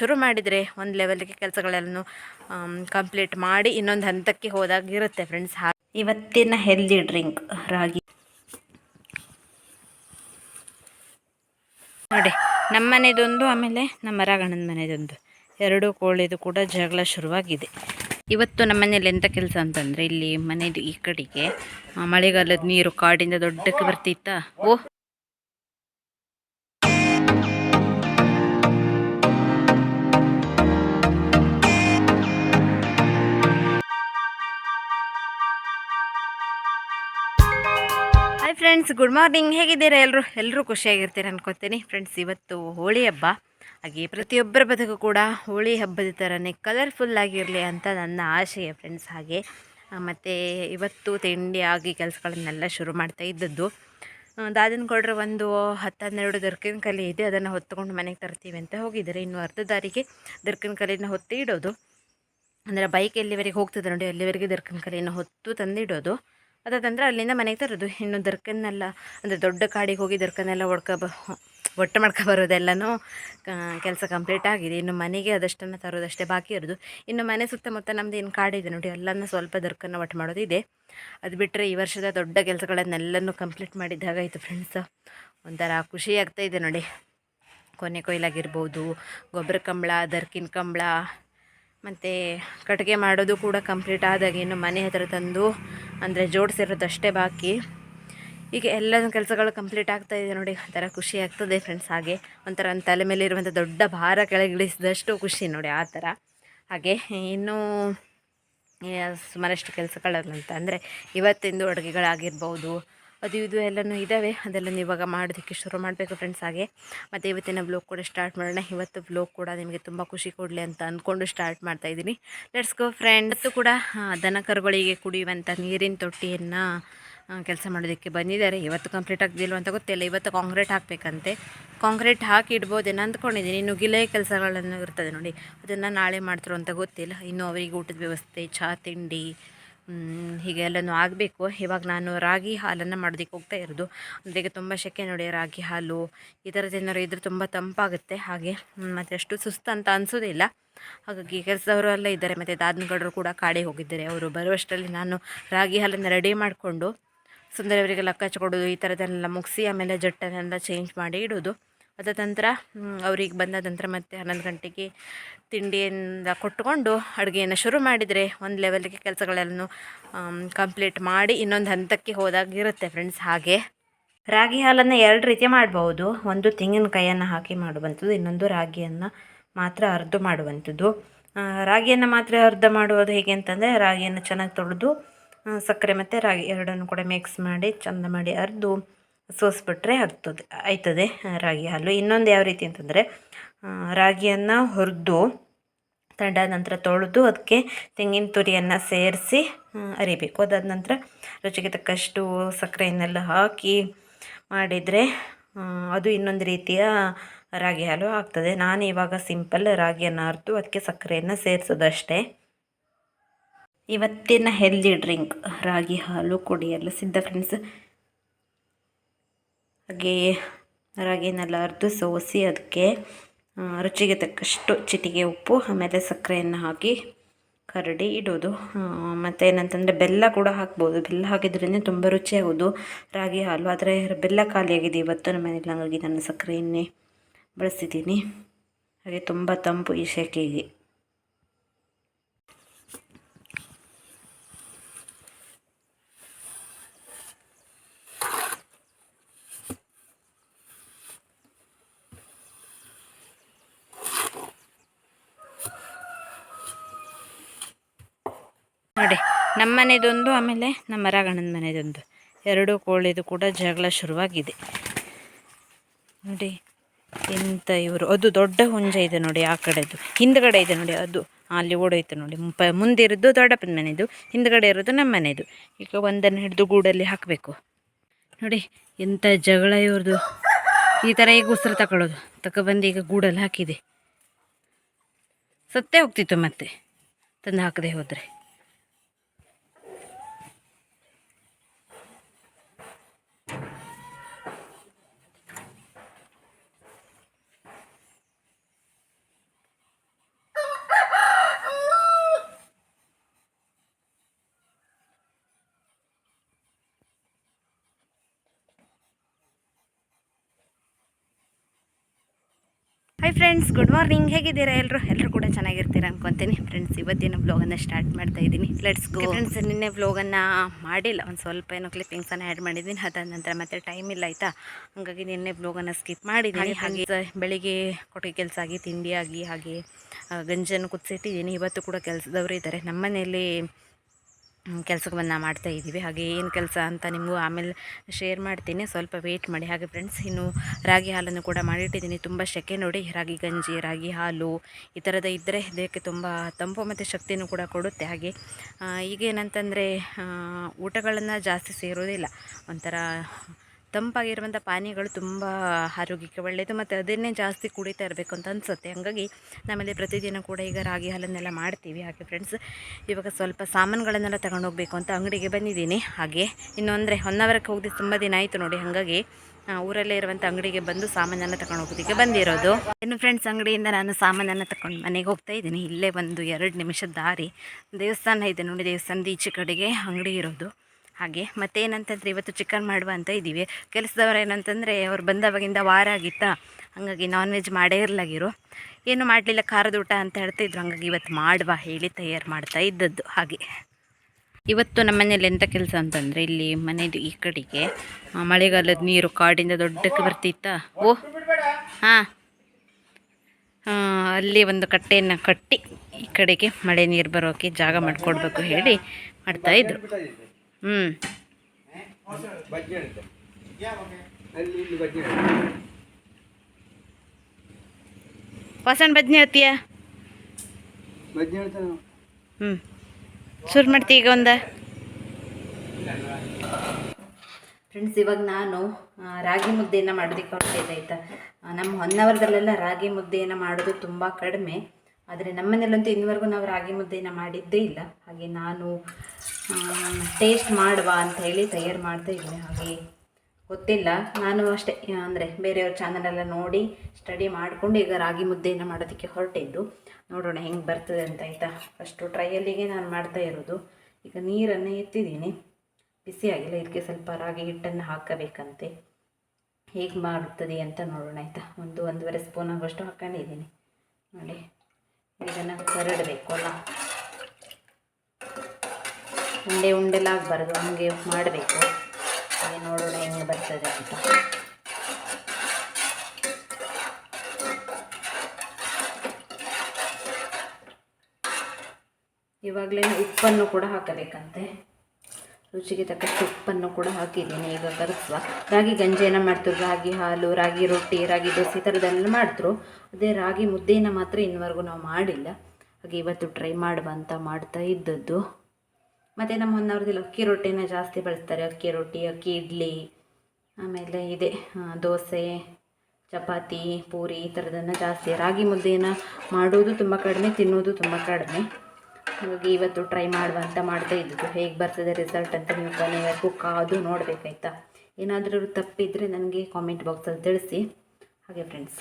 ಶುರು ಮಾಡಿದರೆ ಒಂದು ಲೆವೆಲ್ಗೆ ಕೆಲಸಗಳನ್ನು ಕಂಪ್ಲೀಟ್ ಮಾಡಿ ಇನ್ನೊಂದು ಹಂತಕ್ಕೆ ಹೋದಾಗ ಇರುತ್ತೆ ಫ್ರೆಂಡ್ಸ್ ಇವತ್ತಿನ ಹೆಲ್ದಿ ಡ್ರಿಂಕ್ ರಾಗಿ. ನೋಡಿ ನಮ್ಮ ಮನೆದೊಂದು ಆಮೇಲೆ ನಮ್ಮ ರಾಗಣ್ಣನ ಮನೆದೊಂದು. ಎರಡು ಕೋಳಿದು ಕೂಡ ಜಗಳ ಶುರುವಾಗಿದೆ. ಇವತ್ತು ನಮ್ಮ ಮನೇಲಿ ಎಂಥ ಕೆಲಸ ಅಂತಂದರೆ ಇಲ್ಲಿ ಮನೆದು ಈ ಕಡೆಗೆ ಮಳೆಗಾಲದ ನೀರು ಕಾಡಿಂದ ದೊಡ್ಡಕ್ಕೆ ಬರ್ತಿತ್ತಾ? ಓ ಫ್ರೆಂಡ್ಸ್ ಗುಡ್ ಮಾರ್ನಿಂಗ್ ಹೇಗಿದ್ದೀರಾ ಎಲ್ಲರೂ ಎಲ್ಲರೂ ಖುಷಿಯಾಗಿರ್ತೀರಿ ಅನ್ಕೋತೀನಿ. ಫ್ರೆಂಡ್ಸ್ ಇವತ್ತು ಹೋಳಿ ಹಬ್ಬ. ಹಾಗೆ ಪ್ರತಿಯೊಬ್ಬರ ಬದುಕು ಕೂಡ ಹೋಳಿ ಹಬ್ಬದ ಥರನೇ ಕಲರ್ಫುಲ್ ಆಗಿರಲಿ ಅಂತ ನನ್ನ ಆಶಯ ಫ್ರೆಂಡ್ಸ್ ಹಾಗೆ. ಮತ್ತು ಇವತ್ತು ತಿಂಡಿ ಆಗಿ ಕೆಲಸಗಳನ್ನೆಲ್ಲ ಶುರು ಮಾಡ್ತಾ ಇದ್ದದ್ದು. ದಾದಿನ ಕೊಡ್ರೆ ಒಂದು ಹತ್ತು ಹನ್ನೆರಡು ದರ್ಕಿನ ಕಲಿ ಇದೆ. ಅದನ್ನು ಹೊತ್ತುಕೊಂಡು ಮನೆಗೆ ತರ್ತೀವಿ ಅಂತ ಹೋಗಿದ್ದಾರೆ. ಇನ್ನು ಅರ್ಧ ದಾರಿಗೆ ದರ್ಕಿನ ಕಲಿನ ಹೊತ್ತಿ ಇಡೋದು. ಅಂದರೆ ಬೈಕ್ ಎಲ್ಲಿವರೆಗೆ ಹೋಗ್ತದೆ ನೋಡಿ, ಅಲ್ಲಿವರೆಗೆ ದರ್ಕನ್ ಕಲೆಯನ್ನು ಹೊತ್ತು ತಂದಿಡೋದು. ಅದಾದಂದ್ರೆ ಅಲ್ಲಿಂದ ಮನೆಗೆ ತರೋದು. ಇನ್ನು ದರ್ಕನ್ನೆಲ್ಲ ಅಂದರೆ ದೊಡ್ಡ ಕಾಡಿಗೆ ಹೋಗಿ ದರ್ಕನ್ನೆಲ್ಲ ಹೊಡ್ಕೊ ಬ, ಒಟ್ಟು ಮಾಡ್ಕೊ ಬರೋದೆಲ್ಲನೂ ಕೆಲಸ ಕಂಪ್ಲೀಟ್ ಆಗಿದೆ. ಇನ್ನು ಮನೆಗೆ ಅದಷ್ಟನ್ನು ತರೋದಷ್ಟೇ ಬಾಕಿ ಇರೋದು. ಇನ್ನು ಮನೆ ಸುತ್ತಮುತ್ತ ನಮ್ಮದು ಏನು ಕಾಡಿದೆ ನೋಡಿ ಎಲ್ಲನೂ ಸ್ವಲ್ಪ ದರ್ಕನ್ನು ಒಟ್ಟು ಮಾಡೋದು ಇದೆ. ಅದು ಬಿಟ್ಟರೆ ಈ ವರ್ಷದ ದೊಡ್ಡ ಕೆಲಸಗಳನ್ನೆಲ್ಲನೂ ಕಂಪ್ಲೀಟ್ ಮಾಡಿದ್ದಾಗಾಯಿತು ಫ್ರೆಂಡ್ಸ್ ಒಂಥರ ಖುಷಿ ಆಗ್ತಾಯಿದೆ ನೋಡಿ. ಕೊನೆ ಕೊಯ್ಲಾಗಿರ್ಬೋದು ಗೊಬ್ಬರ ಕಂಬಳ, ದರ್ಕಿನ ಕಂಬಳ ಮತ್ತು ಕಟ್ಟಿಗೆ ಮಾಡೋದು ಕೂಡ ಕಂಪ್ಲೀಟ್ ಆದಾಗ ಇನ್ನು ಮನೆ ಹತ್ರ ತಂದು, ಅಂದರೆ ಜೋಡಿಸಿರೋದಷ್ಟೇ ಬಾಕಿ. ಈಗ ಎಲ್ಲ ಕೆಲಸಗಳು ಕಂಪ್ಲೀಟ್ ಆಗ್ತಾ ಇದೆ ನೋಡಿ, ಒಂಥರ ಖುಷಿ ಆಗ್ತದೆ ಫ್ರೆಂಡ್ಸ್ ಹಾಗೆ. ಒಂಥರ ಒಂದು ತಲೆ ಮೇಲೆ ಇರುವಂಥ ದೊಡ್ಡ ಭಾರ ಕೆಳಗಿಳಿಸಿದಷ್ಟು ಖುಷಿ ನೋಡಿ ಆ ಥರ. ಹಾಗೆ ಇನ್ನೂ ಸುಮಾರಷ್ಟು ಕೆಲಸಗಳಂತ ಅಂದರೆ ಇವತ್ತಿಂದು ಅಡುಗೆಗಳಾಗಿರ್ಬೋದು ಅದು ಇದು ಎಲ್ಲನೂ ಇದ್ದಾವೆ. ಅದೆಲ್ಲನೂ ಇವಾಗ ಮಾಡೋದಕ್ಕೆ ಶುರು ಮಾಡಬೇಕು ಫ್ರೆಂಡ್ಸ್ ಹಾಗೆ. ಮತ್ತು ಇವತ್ತಿನ ಬ್ಲೋಗ್ ಕೂಡ ಸ್ಟಾರ್ಟ್ ಮಾಡೋಣ. ಇವತ್ತು ಬ್ಲೋಗ್ ಕೂಡ ನಿಮಗೆ ತುಂಬ ಖುಷಿ ಕೊಡಲಿ ಅಂತ ಅಂದ್ಕೊಂಡು ಸ್ಟಾರ್ಟ್ ಮಾಡ್ತಾ ಇದ್ದೀನಿ. ಲೆಟ್ಸ್ ಗೋ ಫ್ರೆಂಡ್ ಇವತ್ತು ಕೂಡ ದನ ಕರುಗಳಿಗೆ ಕುಡಿಯುವಂಥ ನೀರಿನ ತೊಟ್ಟಿಯನ್ನು ಕೆಲಸ ಮಾಡೋದಕ್ಕೆ ಬಂದಿದ್ದಾರೆ. ಇವತ್ತು ಕಂಪ್ಲೀಟ್ ಆಗದಿಲ್ಲ ಅಂತ ಗೊತ್ತಿಲ್ಲ. ಇವತ್ತು ಕಾಂಕ್ರೀಟ್ ಹಾಕಬೇಕಂತೆ. ಕಾಂಕ್ರೀಟ್ ಹಾಕಿ ಇಡ್ಬೋದೇನೋ ಅಂದ್ಕೊಂಡಿದ್ದೀನಿ. ಇನ್ನು ಗಿಲೆ ಕೆಲಸಗಳನ್ನು ಇರ್ತದೆ ನೋಡಿ. ಅದನ್ನು ನಾಳೆ ಮಾಡ್ತಾರೋ ಅಂತ ಗೊತ್ತಿಲ್ಲ. ಇನ್ನು ಅವರಿಗೆ ಊಟದ ವ್ಯವಸ್ಥೆ, ಚಹಾ ತಿಂಡಿ ಹೀಗೆ ಎಲ್ಲನೂ ಆಗಬೇಕು. ಇವಾಗ ನಾನು ರಾಗಿ ಹಾಲನ್ನು ಮಾಡೋದಕ್ಕೆ ಹೋಗ್ತಾ ಇರೋದು. ಈಗ ತುಂಬ ಶೆಕೆ ನೋಡಿ, ರಾಗಿ ಹಾಲು, ಈ ಥರದ್ದು ಏನಾದ್ರು ಇದ್ದರೆ ತುಂಬ ತಂಪಾಗುತ್ತೆ. ಹಾಗೆ ಮತ್ತು ಅಷ್ಟು ಸುಸ್ತು ಅಂತ ಅನಿಸೋದಿಲ್ಲ. ಹಾಗಾಗಿ ಕೆಲಸದವರು ಎಲ್ಲ ಇದ್ದಾರೆ. ಮತ್ತು ದಾದನಗಡರು ಕೂಡ ಕಾಡಿಗೆ ಹೋಗಿದ್ದಾರೆ. ಅವರು ಬರುವಷ್ಟರಲ್ಲಿ ನಾನು ರಾಗಿ ಹಾಲನ್ನು ರೆಡಿ ಮಾಡಿಕೊಂಡು ಸುಂದರವರಿಗೆಲ್ಲ ಕೊಡೋದು ಈ ಥರದ್ದನ್ನೆಲ್ಲ ಮುಗಿಸಿ, ಆಮೇಲೆ ಜಟ್ಟನ್ನೆಲ್ಲ ಚೇಂಜ್ ಮಾಡಿ ಇಡೋದು. ಅದಾದ ನಂತರ ಅವ್ರಿಗೆ ಬಂದ ನಂತರ ಮತ್ತೆ ಹನ್ನೊಂದು ಗಂಟೆಗೆ ತಿಂಡಿಯಿಂದ ಕೊಟ್ಟುಕೊಂಡು ಅಡುಗೆಯನ್ನು ಶುರು ಮಾಡಿದರೆ ಒಂದು ಲೆವೆಲ್ಗೆ ಕೆಲಸಗಳನ್ನು ಕಂಪ್ಲೀಟ್ ಮಾಡಿ ಇನ್ನೊಂದು ಹಂತಕ್ಕೆ ಹೋದಾಗ ಇರುತ್ತೆ ಫ್ರೆಂಡ್ಸ್ ಹಾಗೆ. ರಾಗಿ ಹಾಲನ್ನು ಎರಡು ರೀತಿ ಮಾಡಬಹುದು. ಒಂದು ತೆಂಗಿನಕಾಯಿಯನ್ನು ಹಾಕಿ ಮಾಡುವಂಥದ್ದು, ಇನ್ನೊಂದು ರಾಗಿಯನ್ನು ಮಾತ್ರ ಅರ್ಧ ಮಾಡುವಂಥದ್ದು. ರಾಗಿಯನ್ನು ಮಾತ್ರ ಅರ್ಧ ಮಾಡುವುದು ಹೇಗೆ ಅಂತಂದರೆ, ರಾಗಿಯನ್ನು ಚೆನ್ನಾಗಿ ತೊಳೆದು ಸಕ್ಕರೆ ಮತ್ತು ರಾಗಿ ಎರಡನ್ನು ಕೂಡ ಮಿಕ್ಸ್ ಮಾಡಿ, ಚಂದ ಮಾಡಿ ಅರ್ದು ಸೋಸ್ಬಿಟ್ರೆ ಆಗ್ತದೆ, ಆಯ್ತದೆ ರಾಗಿ ಹಾಲು. ಇನ್ನೊಂದು ಯಾವ ರೀತಿ ಅಂತಂದರೆ ರಾಗಿಯನ್ನು ಹುರಿದು, ತಂಡ ನಂತರ ತೊಳೆದು ಅದಕ್ಕೆ ತೆಂಗಿನ ತುರಿಯನ್ನು ಸೇರಿಸಿ ಅರಿಬೇಕು. ಅದಾದ ನಂತರ ರುಚಿಗೆ ತಕ್ಕಷ್ಟು ಸಕ್ಕರೆಯನ್ನೆಲ್ಲ ಹಾಕಿ ಮಾಡಿದರೆ ಅದು ಇನ್ನೊಂದು ರೀತಿಯ ರಾಗಿ ಹಾಲು ಆಗ್ತದೆ. ನಾನು ಇವಾಗ ಸಿಂಪಲ್ ರಾಗಿಯನ್ನು ಅರ್ದು ಅದಕ್ಕೆ ಸಕ್ಕರೆಯನ್ನು ಸೇರಿಸೋದಷ್ಟೇ. ಇವತ್ತಿನ ಹೆಲ್ದಿ ಡ್ರಿಂಕ್, ರಾಗಿ ಹಾಲು ಕುಡಿಯಲು ಸಿದ್ಧ ಫ್ರೆಂಡ್ಸ್ ಹಾಗೆ ರಾಗಿನೆಲ್ಲ ಅರ್ದು ಸೋಸಿ ಅದಕ್ಕೆ ರುಚಿಗೆ ತಕ್ಕಷ್ಟು ಚಿಟಿಕೆ ಉಪ್ಪು, ಆಮೇಲೆ ಸಕ್ಕರೆಯನ್ನು ಹಾಕಿ ಕರಡಿ ಇಡೋದು. ಮತ್ತು ಏನಂತಂದರೆ ಬೆಲ್ಲ ಕೂಡ ಹಾಕ್ಬೋದು. ಬೆಲ್ಲ ಹಾಕಿದ್ರಿಂದ ತುಂಬ ರುಚಿಯಾಗೋದು ರಾಗಿ ಹಾಲು, ಆದರೆ ಬೆಲ್ಲ ಖಾಲಿಯಾಗಿದೆ ಇವತ್ತು ನಮ್ಮ ಮನೇಲಿ, ಹಂಗಾಗಿ ನಾನು ಸಕ್ಕರೆಯನ್ನೇ ಬಳಸಿದ್ದೀನಿ ಹಾಗೆ ತುಂಬ ತಂಪು ಈ ಶೆಕೆಗೆ. ನೋಡಿ, ನಮ್ಮ ಮನೆದೊಂದು, ಆಮೇಲೆ ನಮ್ಮ ಮರಗಣ್ಣನ ಮನೆದೊಂದು. ಎರಡು ಕೋಳಿದು ಕೂಡ ಜಗಳ ಶುರುವಾಗಿದೆ. ನೋಡಿ, ಎಂತ ಇವರು. ಅದು ದೊಡ್ಡ ಹುಂಜ ಇದೆ ನೋಡಿ ಆ ಕಡೆದು. ಹಿಂದ್ಗಡೆ ಇದೆ ನೋಡಿ ಅದು. ಅಲ್ಲಿ ಓಡೋಯ್ತು ನೋಡಿ. ಪ, ಮುಂದೆ ಇರೋದು ದೊಡ್ಡಪ್ಪನ ಮನೆಯದು ಹಿಂದ್ಗಡೆ ಇರೋದು ನಮ್ಮ ಮನೆದು. ಈಗ ಒಂದನ್ನು ಹಿಡಿದು ಗೂಡಲ್ಲಿ ಹಾಕಬೇಕು. ನೋಡಿ ಎಂಥ ಜಗಳ ಇವ್ರದ್ದು ಈ ಥರ ಈಗ ಉಸಿರು ತಗೊಳ್ಳೋದು. ತಗೊಬಂದು ಈಗ ಗೂಡಲ್ಲಿ ಹಾಕಿದೆ. ಸತ್ತೇ ಹೋಗ್ತಿತ್ತು ಮತ್ತೆ. ತಂದು ಹಾಕದೆ ಹೋದರೆ. ಹಾಯ್ ಫ್ರೆಂಡ್ಸ್ ಗುಡ್ ಮಾರ್ನಿಂಗ್ ಹೇಗಿದ್ದೀರಾ ಎಲ್ಲರೂ? ಎಲ್ಲರೂ ಕೂಡ ಚೆನ್ನಾಗಿರ್ತೀರ ಅನ್ಕೊತೀನಿ. ಫ್ರೆಂಡ್ಸ್ ಇವತ್ತಿನ ಬ್ಲಾಗನ್ನು ಸ್ಟಾರ್ಟ್ ಮಾಡ್ತಾ ಇದ್ದೀನಿ. ಲೆಟ್ಸ್ ಗೋ ಫ್ರೆಂಡ್ಸ್ ನಿನ್ನೆ ಬ್ಲಾಗನ್ನು ಮಾಡಿಲ್ಲ. ಒಂದು ಸ್ವಲ್ಪ ಏನೋ ಕ್ಲಿಪ್ಪಿಂಗ್ಸನ್ನು ಆ್ಯಡ್ ಮಾಡಿದ್ದೀನಿ. ಅದಾದ ನಂತರ ಮತ್ತೆ ಟೈಮ್ ಇಲ್ಲ ಆಯಿತಾ? ಹಾಗಾಗಿ ನಿನ್ನೆ ಬ್ಲಾಗನ್ನು ಸ್ಕಿಪ್ ಮಾಡಿದ್ದೀನಿ. ಹಾಗೆ ಬೆಳಿಗ್ಗೆ ಕೊಟ್ಟಿಗೆ ಕೆಲಸ ಆಗಿ ತಿಂಡಿ ಆಗಿ ಹಾಗೆ ಗಂಜನ್ನು ಕುದಿಸಿಟ್ಟಿದ್ದೀನಿ. ಇವತ್ತು ಕೂಡ ಕೆಲಸದವರು ಇದ್ದಾರೆ. ನಮ್ಮ ಮನೆಯಲ್ಲಿ ಕೆಲಸಕ್ಕೆ ಬಂದು ಮಾಡ್ತಾ ಇದ್ದೀವಿ. ಹಾಗೆ ಏನು ಕೆಲಸ ಅಂತ ನಿಮಗೂ ಆಮೇಲೆ ಶೇರ್ ಮಾಡ್ತೀನಿ. ಸ್ವಲ್ಪ ವೆಯ್ಟ್ ಮಾಡಿ. ಹಾಗೆ ಫ್ರೆಂಡ್ಸ್ ಇನ್ನು ರಾಗಿ ಹಾಲನ್ನು ಕೂಡ ಮಾಡಿಟ್ಟಿದ್ದೀನಿ. ತುಂಬ ಶೆಕೆ ನೋಡಿ, ರಾಗಿ ಗಂಜಿ, ರಾಗಿ ಹಾಲು ಈ ಥರದ ಇದ್ದರೆ ದೇಹಕ್ಕೆ ತುಂಬ ತಂಪು ಮತ್ತು ಶಕ್ತಿಯನ್ನು ಕೂಡ ಕೊಡುತ್ತೆ. ಹಾಗೆ ಈಗೇನಂತಂದರೆ ಊಟಗಳನ್ನು ಜಾಸ್ತಿ ಸೇರೋದಿಲ್ಲ ಒಂಥರ ತಂಪಾಗಿರುವಂಥ ಪಾನೀಯಗಳು ತುಂಬ ಆರೋಗ್ಯಕ್ಕೆ ಒಳ್ಳೆಯದು ಮತ್ತು ಅದನ್ನೇ ಜಾಸ್ತಿ ಕುಡಿತಾ ಇರಬೇಕು ಅಂತ ಅನಿಸುತ್ತೆ. ಹಾಗಾಗಿ ನಮ್ಮಲ್ಲಿ ಪ್ರತಿದಿನ ಕೂಡ ಈಗ ರಾಗಿ ಹಾಲನ್ನೆಲ್ಲ ಮಾಡ್ತೀವಿ. ಹಾಗೆ ಫ್ರೆಂಡ್ಸ್ ಇವಾಗ ಸ್ವಲ್ಪ ಸಾಮಾನುಗಳನ್ನೆಲ್ಲ ತಗೊಂಡೋಗ್ಬೇಕು ಅಂತ ಅಂಗಡಿಗೆ ಬಂದಿದ್ದೀನಿ. ಹಾಗೆ ಇನ್ನು ಅಂದರೆ ಹೊನ್ನವರಕ್ಕೆ ಹೋಗಿದ್ದು ತುಂಬ ದಿನ ಆಯಿತು ನೋಡಿ. ಹಾಗಾಗಿ ಊರಲ್ಲೇ ಇರುವಂಥ ಅಂಗಡಿಗೆ ಬಂದು ಸಾಮಾನನ್ನು ತಗೊಂಡು ಹೋಗೋದಕ್ಕೆ ಬಂದಿರೋದು. ಇನ್ನು ಫ್ರೆಂಡ್ಸ್ ಅಂಗಡಿಯಿಂದ ನಾನು ಸಾಮಾನನ್ನು ತಗೊಂಡು ಮನೆಗೆ ಹೋಗ್ತಾ ಇದ್ದೀನಿ. ಇಲ್ಲೇ ಒಂದು ಎರಡು ನಿಮಿಷ ದಾರಿ. ದೇವಸ್ಥಾನ ಇದೆ ನೋಡಿ ದೇವಸ್ಥಾನದ ಈಚೆ ಕಡೆಗೆ ಅಂಗಡಿ ಇರೋದು. ಹಾಗೆ ಮತ್ತೇನಂತಂದರೆ ಇವತ್ತು ಚಿಕನ್ ಮಾಡುವ ಅಂತ ಇದ್ದೀವಿ. ಕೆಲಸದವ್ರು ಏನಂತಂದರೆ ಅವ್ರು ಬಂದವಾಗಿಂದ ವಾರ ಆಗಿತ್ತಾ. ಹಾಗಾಗಿ ನಾನ್ ವೆಜ್ ಮಾಡೇ ಇರಲಾಗಿರು ಏನು ಮಾಡಲಿಲ್ಲ, ಖಾರದ ಊಟ ಅಂತ ಹೇಳ್ತಿದ್ರು. ಹಾಗಾಗಿ ಇವತ್ತು ಮಾಡುವ ಹೇಳಿ ತಯಾರು ಮಾಡ್ತಾ ಇದ್ದದ್ದು ಹಾಗೆ. ಇವತ್ತು ನಮ್ಮ ಮನೇಲಿ ಎಂಥ ಕೆಲಸ ಅಂತಂದರೆ ಇಲ್ಲಿ ಮನೇದು ಈ ಕಡೆಗೆ ಮಳೆಗಾಲದ ನೀರು ಕಾಡಿಂದ ದೊಡ್ಡಕ್ಕೆ ಬರ್ತಿತ್ತಾ. ಓ, ಹಾಂ. ಅಲ್ಲಿ ಒಂದು ಕಟ್ಟೆಯನ್ನು ಕಟ್ಟಿ ಈ ಕಡೆಗೆ ಮಳೆ ನೀರು ಬರೋಕ್ಕೆ ಜಾಗ ಮಾಡಿಕೊಡ್ಬೇಕು ಹೇಳಿ ಮಾಡ್ತಾಯಿದ್ರು ಹ್ಞೂ ಬಜ್ಜಿ ಹೇಳ್ತೆ ಅಲ್ಲಿ ಬಜ್ಜಿ ಹೇಳ್ತೀಯ ಹ್ಞೂ ಶುರು ಮಾಡ್ತೀಯ ಈಗ ಒಂದು. ಫ್ರೆಂಡ್ಸ್ ಇವಾಗ ನಾನು ರಾಗಿ ಮುದ್ದೆಯನ್ನು ಮಾಡೋದಕ್ಕೆ ಹೊರಟಿದ್ದೆ ಆಯಿತಾ? ನಮ್ಮ ಹೊನ್ನಾವರದಲ್ಲೆಲ್ಲ ರಾಗಿ ಮುದ್ದೆಯನ್ನು ಮಾಡೋದು ತುಂಬ ಕಡಿಮೆ. ಆದರೆ ನಮ್ಮನೇಲಂತೂ ಇನ್ನುವರೆಗೂ ನಾವು ರಾಗಿ ಮುದ್ದೆನ ಮಾಡಿದ್ದೇ ಇಲ್ಲ. ಹಾಗೆ ನಾನು ಟೇಸ್ಟ್ ಮಾಡುವ ಅಂತ ಹೇಳಿ ತಯಾರು ಮಾಡ್ತಾ ಇದ್ದೀನಿ ಹಾಗೆ ಗೊತ್ತಿಲ್ಲ. ನಾನು ಅಷ್ಟೇ, ಅಂದರೆ ಬೇರೆಯವ್ರ ಚಾನಲೆಲ್ಲ ನೋಡಿ ಸ್ಟಡಿ ಮಾಡಿಕೊಂಡು ಈಗ ರಾಗಿ ಮುದ್ದೆಯನ್ನು ಮಾಡೋದಕ್ಕೆ ಹೊರಟಿದ್ದು. ನೋಡೋಣ ಹೆಂಗೆ ಬರ್ತದೆ ಅಂತ ಆಯಿತಾ? ಫಸ್ಟು ಟ್ರೈಯಲ್ಲಿಗೆ ನಾನು ಮಾಡ್ತಾ ಇರೋದು. ಈಗ ನೀರನ್ನು ಎತ್ತಿದ್ದೀನಿ. ಬಿಸಿ ಆಗಿಲ್ಲ, ಇದಕ್ಕೆ ಸ್ವಲ್ಪ ರಾಗಿ ಹಿಟ್ಟನ್ನು ಹಾಕಬೇಕಂತೆ. ಹೇಗೆ ಮಾಡುತ್ತದೆ ಅಂತ ನೋಡೋಣ ಆಯಿತಾ? ಒಂದು ಒಂದೂವರೆ ಸ್ಪೂನ್ ಆಗುವಷ್ಟು ಹಾಕೊಂಡಿದ್ದೀನಿ. ನೋಡಿ. ಇದನ್ನು ಕರಡಬೇಕು ಅಲ್ಲ ಉಂಡೆ ಉಂಡೆಲಾಗಬಾರ್ದು ಹಂಗೆ ಮಾಡಬೇಕು. ಹಾಗೆ ನೋಡೋಣ ಹೆಂಗೆ ಬರ್ತದೆ ಅಂತ. ಇವಾಗಲೇ ಉಪ್ಪನ್ನು ಕೂಡ ಹಾಕಬೇಕಂತೆ. ರುಚಿಗೆ ತಕ್ಕಷ್ಟು ಉಪ್ಪನ್ನು ಕೂಡ ಹಾಕಿದ್ದೀನಿ. ಈಗ ಕರಗಿಸುವ ರಾಗಿ ಗಂಜಿಯನ್ನು ಮಾಡ್ತಾರೆ ರಾಗಿ ಹಾಲು, ರಾಗಿ ರೊಟ್ಟಿ, ರಾಗಿ ದೋಸೆ ಈ ಥರದ್ದೆಲ್ಲ ಮಾಡ್ತರು ಅದೇ ರಾಗಿ ಮುದ್ದೆಯನ್ನು ಮಾತ್ರ ಇನ್ನುವರೆಗೂ ನಾವು ಮಾಡಿಲ್ಲ. ಹಾಗೆ ಇವತ್ತು ಟ್ರೈ ಮಾಡುವ ಅಂತ ಮಾಡ್ತಾ ಇದ್ದದ್ದು. ಮತ್ತು ನಮ್ಮ ಹೊನ್ನಾವರದಲ್ಲಿ ಅಕ್ಕಿ ರೊಟ್ಟಿನ ಜಾಸ್ತಿ ಬಳಸ್ತಾರೆ. ಅಕ್ಕಿ ರೊಟ್ಟಿ, ಅಕ್ಕಿ ಇಡ್ಲಿ, ಆಮೇಲೆ ಇದೆ ದೋಸೆ, ಚಪಾತಿ, ಪೂರಿ ಈ ಥರದನ್ನು ಜಾಸ್ತಿ. ರಾಗಿ ಮುದ್ದೆಯನ್ನು ಮಾಡೋದು ತುಂಬ ಕಡಿಮೆ ತಿನ್ನೋದು ತುಂಬ ಕಡಿಮೆ. ಹಾಗಾಗಿ ಇವತ್ತು ಟ್ರೈ ಮಾಡುವ ಅಂತ ಮಾಡ್ತಾ ಇದ್ದದ್ದು. ಹೇಗೆ ಬರ್ತದೆ ರಿಸಲ್ಟ್ ಅಂತ ನೀವು ಕೊನೆವರೆಗೂ ಕಾದು ನೋಡಬೇಕಾಯ್ತಾ? ಏನಾದರೂ ತಪ್ಪಿದರೆ ನನಗೆ ಕಾಮೆಂಟ್ ಬಾಕ್ಸಲ್ಲಿ ತಿಳಿಸಿ. ಹಾಗೆ ಫ್ರೆಂಡ್ಸ್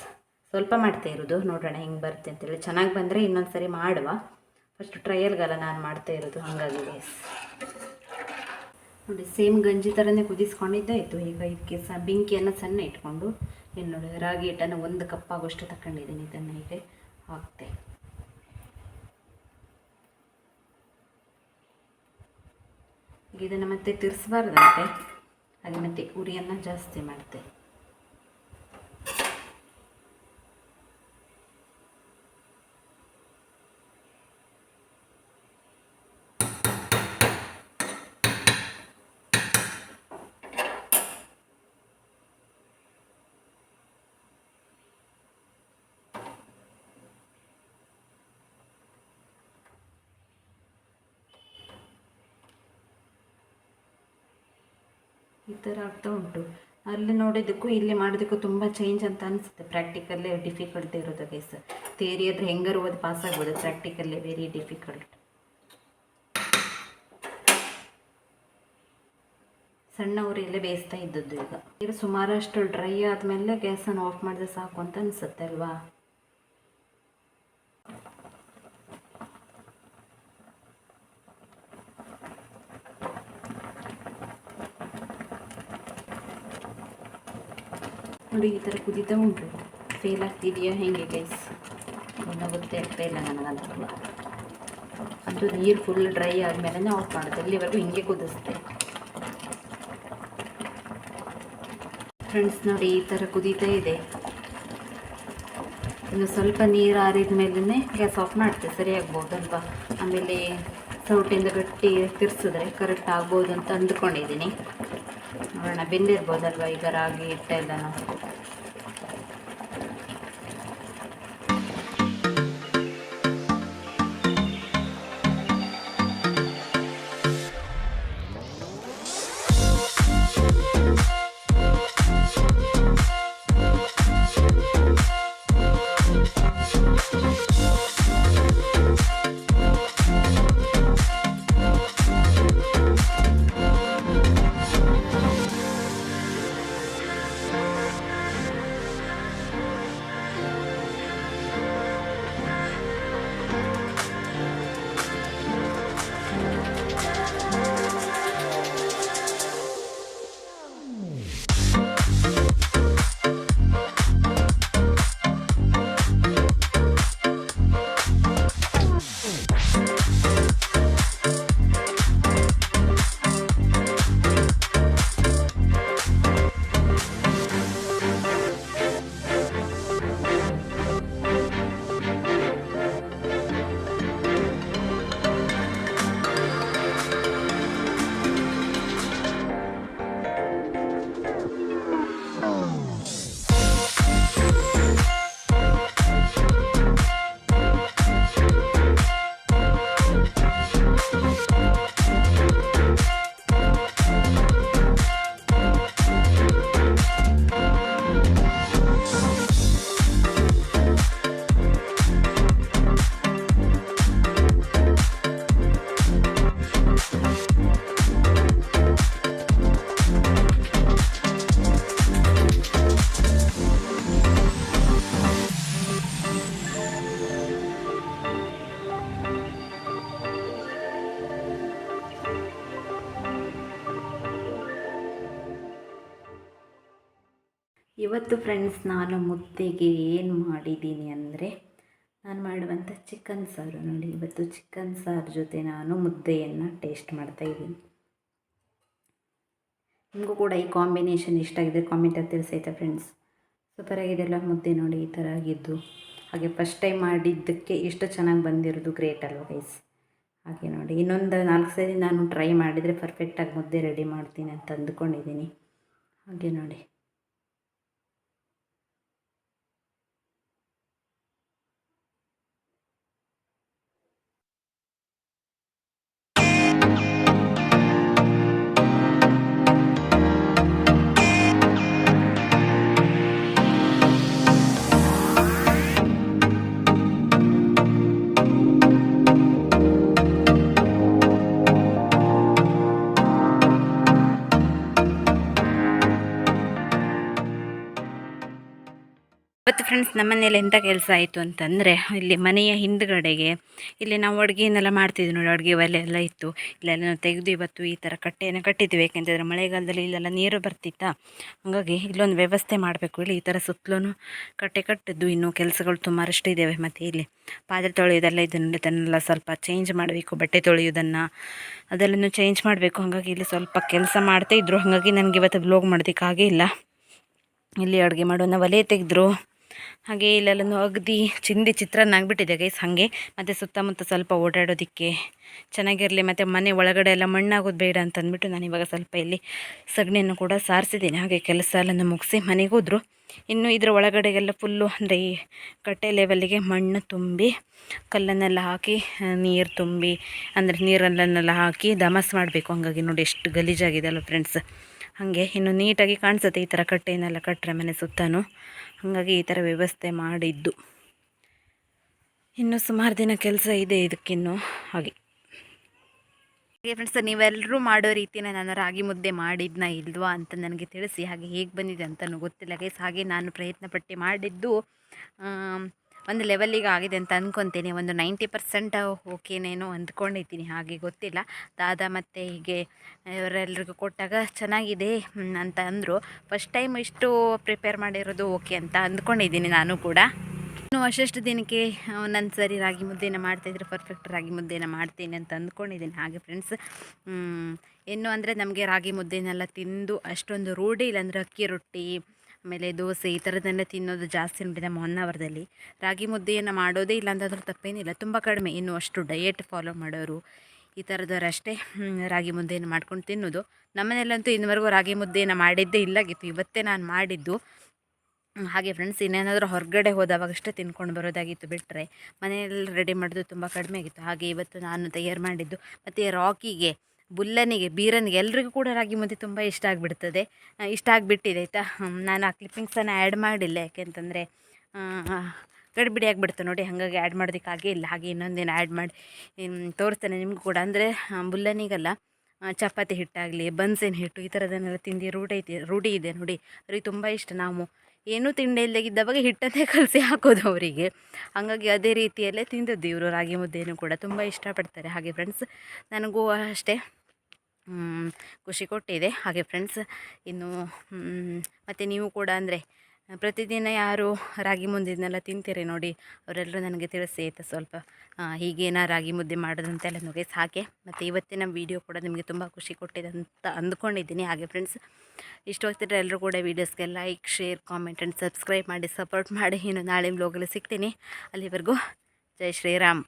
ಸ್ವಲ್ಪ ಮಾಡ್ತಾ ಇರೋದು. ನೋಡೋಣ ಹೆಂಗೆ ಬರುತ್ತೆ ಅಂತೇಳಿ ಚೆನ್ನಾಗಿ ಬಂದರೆ ಇನ್ನೊಂದು ಸರಿ ಮಾಡುವ ಫಸ್ಟ್ ಟ್ರಯಲ್ಗೆಲ್ಲ ನಾನು ಮಾಡ್ತಾ ಇರೋದು. ಹಾಗಾಗಿ ಗೈಸ್ ನೋಡಿ ಸೇಮ್ ಗಂಜಿ ಥರನೇ ಕುದಿಸ್ಕೊಂಡಿದ್ದಾಯಿತು ಈಗ ಇದಕ್ಕೆ ಸಹ ಬೆಂಕಿಯನ್ನು ಸಣ್ಣ ಇಟ್ಕೊಂಡು, ಏನು ನೋಡಿ, ರಾಗಿ ಹಿಟ್ಟನ್ನು ಒಂದು ಕಪ್ ಆಗೋಷ್ಟು ಇದನ್ನು ಹೀಗೆ ಹಾಕ್ತೆ. ಇದನ್ನು ಮತ್ತೆ ತಿರ್ಸ್ಬಾರ್ದಂತೆ ಹಾಗೆ ಮತ್ತೆ ಉರಿಯನ್ನು ಜಾಸ್ತಿ ಮಾಡ್ತೆ. ಈ ಥರ ಆಗ್ತಾ ಉಂಟು. ಅಲ್ಲಿ ನೋಡಿದ್ದಕ್ಕೂ, ಇಲ್ಲಿ ಮಾಡೋದಕ್ಕೂ ತುಂಬ ಚೇಂಜ್ ಅಂತ ಅನಿಸುತ್ತೆ. ಪ್ರಾಕ್ಟಿಕಲ್ಲೇ ಡಿಫಿಕಲ್ಟ್ ಇರೋದು ಗೈಸ್ ಥಿಯರಿ ಆದರೆ ಹೆಂಗಾರು ಓದಿ ಪಾಸ್ ಆಗ್ಬೋದು. ಪ್ರಾಕ್ಟಿಕಲ್ಲೇ ವೆರಿ ಡಿಫಿಕಲ್ಟ್ ಸಣ್ಣ ಬೇಯಿಸ್ತಾ ಇದ್ದದ್ದು ಈಗ. ಈಗ ಸುಮಾರಷ್ಟು ಡ್ರೈ ಆದಮೇಲೆ ಗ್ಯಾಸನ್ನು ಆಫ್ ಮಾಡಿದ್ರೆ ಸಾಕು ಅಂತ ಅನಿಸುತ್ತೆ ಅಲ್ವಾ? ನೋಡಿ ಈ ಥರ ಕುದೀತಾ ಉಂಟು. ಫೇಲ್ ಆಗ್ತಿದೆಯಾ ಹೇಗೆ ಗೈಸ್ ಇನ್ನೂ ಗೊತ್ತೇ ಆಗ್ತಾ ಇಲ್ಲ ಅದು ನೀರು ಫುಲ್ ಡ್ರೈ ಆದಮೇಲೆ ಆಫ್ ಮಾಡೋದು ಅಲ್ಲಿವರೆಗೂ ಹಿಂಗೆ ಕುದಿಸ್ತೆ ಫ್ರೆಂಡ್ಸ್ ನೋಡಿ, ಈ ಥರ ಕುದೀತಾ ಇದೆ. ಇನ್ನು ಸ್ವಲ್ಪ ನೀರು ಆರಿದ ಮೇಲೇ ಗ್ಯಾಸ್ ಆಫ್ ಮಾಡ್ತೆ. ಸರಿ ಆಮೇಲೆ ಸೌಟಿಂದ ಗಟ್ಟಿ ತಿರ್ಸಿದ್ರೆ ಕರೆಕ್ಟ್ ಆಗ್ಬೋದು ಅಂತ ಅಂದ್ಕೊಂಡಿದ್ದೀನಿ. ನೋಡೋಣ, ಬೆಂದಿರ್ಬೋದಲ್ವ ಈಗ ರಾಗಿ ಹಿಟ್ಟೆಲ್ಲ ಇವತ್ತು ಫ್ರೆಂಡ್ಸ್ ನಾನು ಮುದ್ದೆಗೆ ಏನು ಮಾಡಿದ್ದೀನಿ ಅಂದರೆ ನಾನು ಮಾಡುವಂಥ ಚಿಕನ್ ಸಾರು. ನೋಡಿ, ಇವತ್ತು ಚಿಕನ್ ಸಾರು ಜೊತೆ ನಾನು ಮುದ್ದೆಯನ್ನು ಟೇಸ್ಟ್ ಮಾಡ್ತಾ ಇದ್ದೀನಿ. ನಿಮಗೂ ಕೂಡ ಈ ಕಾಂಬಿನೇಷನ್ ಇಷ್ಟ ಆಗಿದೆ ಕಾಮೆಂಟಲ್ಲಿ ತಿಳಿಸೈತೆ ಫ್ರೆಂಡ್ಸ್ ಸೂಪರ್ ಆಗಿದೆಲ್ಲ ಮುದ್ದೆ ನೋಡಿ, ಈ ಥರ ಆಗಿದ್ದು. ಹಾಗೆ ಫಸ್ಟ್ ಟೈಮ್ ಮಾಡಿದ್ದಕ್ಕೆ ಇಷ್ಟು ಚೆನ್ನಾಗಿ ಬಂದಿರೋದು ಗ್ರೇಟ್ ಅಲ್ವ ಗೈಸ್ ಹಾಗೆ ನೋಡಿ, ಇನ್ನೊಂದು ನಾಲ್ಕು ಸರಿ ನಾನು ಟ್ರೈ ಮಾಡಿದರೆ ಪರ್ಫೆಕ್ಟಾಗಿ ಮುದ್ದೆ ರೆಡಿ ಮಾಡ್ತೀನಿ ಅಂತ ಅಂದ್ಕೊಂಡಿದ್ದೀನಿ. ಹಾಗೆ ನೋಡಿ. ಇವತ್ತು ಫ್ರೆಂಡ್ಸ್ ಮನೆಯಲ್ಲಿ ಎಂಥ ಕೆಲಸ ಆಯಿತು ಅಂತಂದರೆ, ಇಲ್ಲಿ ಮನೆಯ ಹಿಂದ್ಗಡೆಗೆ ಇಲ್ಲಿ ನಾವು ಅಡುಗೆನೆಲ್ಲ ಮಾಡ್ತಿದ್ವಿ ನೋಡಿ, ಅಡುಗೆ ಒಲೆ ಎಲ್ಲ ಇತ್ತು. ಇಲ್ಲೆಲ್ಲ ನಾವು ತೆಗೆದು ಇವತ್ತು ಈ ಥರ ಕಟ್ಟೆಯನ್ನು ಕಟ್ಟಿದ್ವಿ. ಯಾಕೆಂತಂದರೆ ಮಳೆಗಾಲದಲ್ಲಿ ಇಲ್ಲೆಲ್ಲ ನೀರು ಬರ್ತಿತ್ತಾ. ಹಾಗಾಗಿ ಇಲ್ಲೊಂದು ವ್ಯವಸ್ಥೆ ಮಾಡಬೇಕು. ಇಲ್ಲಿ ಈ ಥರ ಸುತ್ತಲೂ ಕಟ್ಟೆ ಕಟ್ಟಿದ್ದು ಇನ್ನೂ ಕೆಲಸಗಳು ಸುಮಾರಷ್ಟು ಇದ್ದಾವೆ. ಮತ್ತು ಇಲ್ಲಿ ಪಾತ್ರೆ ತೊಳೆಯೋದೆಲ್ಲ ಇದನ್ನು ಅದನ್ನೆಲ್ಲ ಸ್ವಲ್ಪ ಚೇಂಜ್ ಮಾಡಬೇಕು. ಬಟ್ಟೆ ತೊಳೆಯೋದನ್ನು ಅದೆಲ್ಲನೂ ಚೇಂಜ್ ಮಾಡಬೇಕು. ಹಾಗಾಗಿ ಇಲ್ಲಿ ಸ್ವಲ್ಪ ಕೆಲಸ ಮಾಡ್ತಾ ಇದ್ರು. ಹಾಗಾಗಿ ನನಗೆ ಇವತ್ತು ಬ್ಲೋಗ್ ಮಾಡೋದಕ್ಕಾಗೇ ಇಲ್ಲ. ಇಲ್ಲಿ ಅಡುಗೆ ಮಾಡೋಣ ಒಲೆ ತೆಗೆದ್ರು. ಹಾಗೆ ಇಲ್ಲೆಲ್ಲೂ ಅಗದಿ ಚಿಂದಿ ಚಿತ್ರಾನ್ನ ಆಗಿಬಿಟ್ಟಿದೆ ಗೈಸ್ ಹಾಗೆ. ಮತ್ತು ಸುತ್ತಮುತ್ತ ಸ್ವಲ್ಪ ಓಡಾಡೋದಕ್ಕೆ ಚೆನ್ನಾಗಿರಲಿ, ಮತ್ತು ಮನೆ ಒಳಗಡೆ ಎಲ್ಲ ಮಣ್ಣಾಗೋದು ಬೇಡ ಅಂತ ಅಂದ್ಬಿಟ್ಟು ನಾನು ಇವಾಗ ಸ್ವಲ್ಪ ಇಲ್ಲಿ ಸಗಣಿಯನ್ನು ಕೂಡ ಸಾರಿಸಿದ್ದೀನಿ. ಹಾಗೆ ಕೆಲಸ ಎಲ್ಲ ಮುಗಿಸಿ ಮನೆಗೆ ಹೋದರು. ಇನ್ನು ಇದರ ಒಳಗಡೆಗೆಲ್ಲ ಫುಲ್ಲು ಅಂದರೆ ಈ ಕಟ್ಟೆ ಲೆವೆಲ್ಲಿಗೆ ಮಣ್ಣು ತುಂಬಿ, ಕಲ್ಲನ್ನೆಲ್ಲ ಹಾಕಿ ನೀರು ತುಂಬಿ, ಅಂದರೆ ನೀರನ್ನೆಲ್ಲ ಹಾಕಿ ದಮಸ್ ಮಾಡಬೇಕು. ಹಂಗಾಗಿ ನೋಡಿ ಎಷ್ಟು ಗಲೀಜಾಗಿದೆ ಅಲ್ಲ ಫ್ರೆಂಡ್ಸ್ ಹಾಗೆ ಇನ್ನು ನೀಟಾಗಿ ಕಾಣಿಸುತ್ತೆ ಈ ಥರ ಕಟ್ಟೆಯನ್ನೆಲ್ಲ ಕಟ್ಟರೆ ಮನೆ ಸುತ್ತಲೂ ಹಾಗಾಗಿ ಈ ಥರ ವ್ಯವಸ್ಥೆ ಮಾಡಿದ್ದು. ಇನ್ನು ಸುಮಾರು ದಿನ ಕೆಲಸ ಇದೆ ಇದಕ್ಕಿನ್ನು ಹಾಗೆ. ಹಾಗೆ ಫ್ರೆಂಡ್ಸ್ ನೀವೆಲ್ಲರೂ ಮಾಡೋ ರೀತಿನ ನಾನು ರಾಗಿ ಮುದ್ದೆ ಮಾಡಿದ್ನ ಇಲ್ವಾ ಅಂತ ನನಗೆ ತಿಳಿಸಿ, ಹಾಗೆ ಹೇಗೆ ಬಂದಿದೆ ಅಂತಲೂ ಗೊತ್ತಿಲ್ಲ ಗೈಸ್ ಹಾಗೆ ನಾನು ಪ್ರಯತ್ನಪಟ್ಟು ಮಾಡಿದ್ದು ಒಂದು ಲೆವೆಲಿಗೆ ಆಗಿದೆ ಅಂತ ಅಂದ್ಕೊತೀನಿ ಒಂದು ನೈಂಟಿ ಪರ್ಸೆಂಟ್ ಓಕೆನೇನೋ ಅಂದ್ಕೊಂಡಿದ್ದೀನಿ, ಹಾಗೆ ಗೊತ್ತಿಲ್ಲ. ದಾದಾ ಮತ್ತು ಹೀಗೆ ಇವರೆಲ್ರಿಗೂ ಕೊಟ್ಟಾಗ ಚೆನ್ನಾಗಿದೆ ಅಂತ ಅಂದರು. ಫಸ್ಟ್ ಟೈಮ್ ಇಷ್ಟು ಪ್ರಿಪೇರ್ ಮಾಡಿರೋದು ಓಕೆ ಅಂತ ಅಂದ್ಕೊಂಡಿದ್ದೀನಿ ನಾನು ಕೂಡ. ಇನ್ನು ಅಷ್ಟಷ್ಟು ದಿನಕ್ಕೆ ಒಂದೊಂದು ಸರಿ ರಾಗಿ ಮುದ್ದೆನ ಮಾಡ್ತಾಯಿದ್ರೆ ಪರ್ಫೆಕ್ಟ್ ರಾಗಿ ಮುದ್ದೆನ ಮಾಡ್ತೀನಿ ಅಂತ ಅಂದ್ಕೊಂಡಿದ್ದೀನಿ. ಹಾಗೆ ಫ್ರೆಂಡ್ಸ್ ಇನ್ನು ಅಂದರೆ ನಮಗೆ ರಾಗಿ ಮುದ್ದೆನೆಲ್ಲ ತಿಂದು ಅಷ್ಟೊಂದು ರೂಢಿ ಇಲ್ಲ ಅಂದರೆ ಅಕ್ಕಿ ರೊಟ್ಟಿ ಆಮೇಲೆ ದೋಸೆ ಈ ಥರದ್ದನ್ನೇ ತಿನ್ನೋದು ಜಾಸ್ತಿ ನೋಡಿದೆ ನಮ್ಮ ಹೊನ್ನಾವರದಲ್ಲಿ. ರಾಗಿ ಮುದ್ದೆಯನ್ನು ಮಾಡೋದೇ ಇಲ್ಲ ಅಂತಂದ್ರೆ ತಪ್ಪೇನಿಲ್ಲ ತುಂಬ ಕಡಿಮೆ. ಇನ್ನು ಅಷ್ಟು ಡಯೆಟ್ ಫಾಲೋ ಮಾಡೋರು ಈ ಥರದವರಷ್ಟೇ ರಾಗಿ ಮುದ್ದೆಯನ್ನು ಮಾಡ್ಕೊಂಡು ತಿನ್ನೋದು. ನಮ್ಮನೆಯಲ್ಲಂತೂ ಇನ್ನವರೆಗೂ ರಾಗಿ ಮುದ್ದೆಯನ್ನು ಮಾಡಿದ್ದೇ ಇಲ್ಲಾಗಿತ್ತು ಇವತ್ತೇ ನಾನು ಮಾಡಿದ್ದು. ಹಾಗೆ ಫ್ರೆಂಡ್ಸ್ ಇನ್ನೇನಾದರೂ ಹೊರಗಡೆ ಹೋದಾವಾಗಷ್ಟೇ ತಿನ್ಕೊಂಡು ಬರೋದಾಗಿತ್ತು ಬಿಟ್ಟರೆ ಮನೆಯಲ್ಲಿ ರೆಡಿ ಮಾಡೋದು ತುಂಬ ಕಡಿಮೆ ಆಗಿತ್ತು. ಹಾಗೆ ಇವತ್ತು ನಾನು ತಯಾರು ಮಾಡಿದ್ದು ಮತ್ತು ರಾಕಿಗೆ ಬುಲ್ಲನಿಗೆ, ಬೀರನಿಗೆ ಎಲ್ರಿಗೂ ಕೂಡ ರಾಗಿ ಮುದ್ದೆ ತುಂಬ ಇಷ್ಟ ಆಗಿಬಿಡ್ತದೆ. ಇಷ್ಟ ಆಗಿಬಿಟ್ಟಿದೆ, ಆಯಿತಾ? ನಾನು ಆ ಕ್ಲಿಪ್ಪಿಂಗ್ಸನ್ನು ಆ್ಯಡ್ ಮಾಡಿಲ್ಲ ಯಾಕೆಂತಂದರೆ ಗಡಿಬಿಡಿ ಆಗಿಬಿಡ್ತು ನೋಡಿ, ಹಾಗಾಗಿ ಆ್ಯಡ್ ಮಾಡೋದಕ್ಕಾಗೇ ಇಲ್ಲ. ಹಾಗೆ ಇನ್ನೊಂದೇನು ಆ್ಯಡ್ ಮಾಡಿ ತೋರಿಸ್ತಾನೆ ನಿಮಗೂ ಕೂಡ. ಅಂದರೆ ಬುಲ್ಲನಿಗೆಲ್ಲ ಚಪಾತಿ ಹಿಟ್ಟಾಗಲಿ, ಬನ್ಸಿನ ಹಿಟ್ಟು, ಈ ಥರದನ್ನೆಲ್ಲ ತಿಂದು ರೂಢಿ ಐತಿ, ರೂಢಿ ಇದೆ ನೋಡಿ. ಅವ್ರಿಗೆ ತುಂಬ ಇಷ್ಟ. ನಾವು ಏನೂ ತಿಂಡಿ ಇಲ್ಲದಾಗಿದ್ದವಾಗ ಹಿಟ್ಟನ್ನೇ ಕಲಸಿ ಹಾಕೋದು ಅವರಿಗೆ. ಹಾಗಾಗಿ ಅದೇ ರೀತಿಯಲ್ಲೇ ತಿಂದದ್ದು ಇವರು ರಾಗಿ ಮುದ್ದೆಯೂ ಕೂಡ. ತುಂಬ ಇಷ್ಟಪಡ್ತಾರೆ. ಹಾಗೆ ಫ್ರೆಂಡ್ಸ್ ನನಗೂ ಅಷ್ಟೇ. ಖುಷಿ ಕೊಟ್ಟಿದೆ. ಹಾಗೆ ಫ್ರೆಂಡ್ಸ್ ಇನ್ನು ಮತ್ತು ನೀವು ಕೂಡ ಅಂದರೆ, ಪ್ರತಿದಿನ ಯಾರು ರಾಗಿ ಮುದ್ದೆನೆಲ್ಲ ತಿಂತೀರಿ ನೋಡಿ, ಅವರೆಲ್ಲರೂ ನನಗೆ ತಿಳಿಸಿ ಆಯಿತಾ ಸ್ವಲ್ಪ ಹೀಗೇನ ರಾಗಿ ಮುದ್ದೆ ಮಾಡೋದಂತೆಲ್ಲ ಅಂತೆಲ್ಲ ಸಾಕೆ. ಮತ್ತು ಇವತ್ತಿನ ವೀಡಿಯೋ ಕೂಡ ನಿಮಗೆ ತುಂಬ ಖುಷಿ ಕೊಟ್ಟಿದೆ ಅಂತ ಅಂದ್ಕೊಂಡಿದ್ದೀನಿ. ಹಾಗೆ ಫ್ರೆಂಡ್ಸ್ ಇಷ್ಟ ಹೋಗ್ತಿದ್ರೆ ಎಲ್ಲರೂ ಕೂಡ ವೀಡಿಯೋಸ್ಗೆ like share comment and subscribe ಮಾಡಿ ಸಪೋರ್ಟ್ ಮಾಡಿ. ಇನ್ನು ನಾಳೆ ಬ್ಲಾಗಲ್ಲಿ ಸಿಗ್ತೀನಿ. ಅಲ್ಲಿವರೆಗೂ ಜೈ ಶ್ರೀರಾಮ್.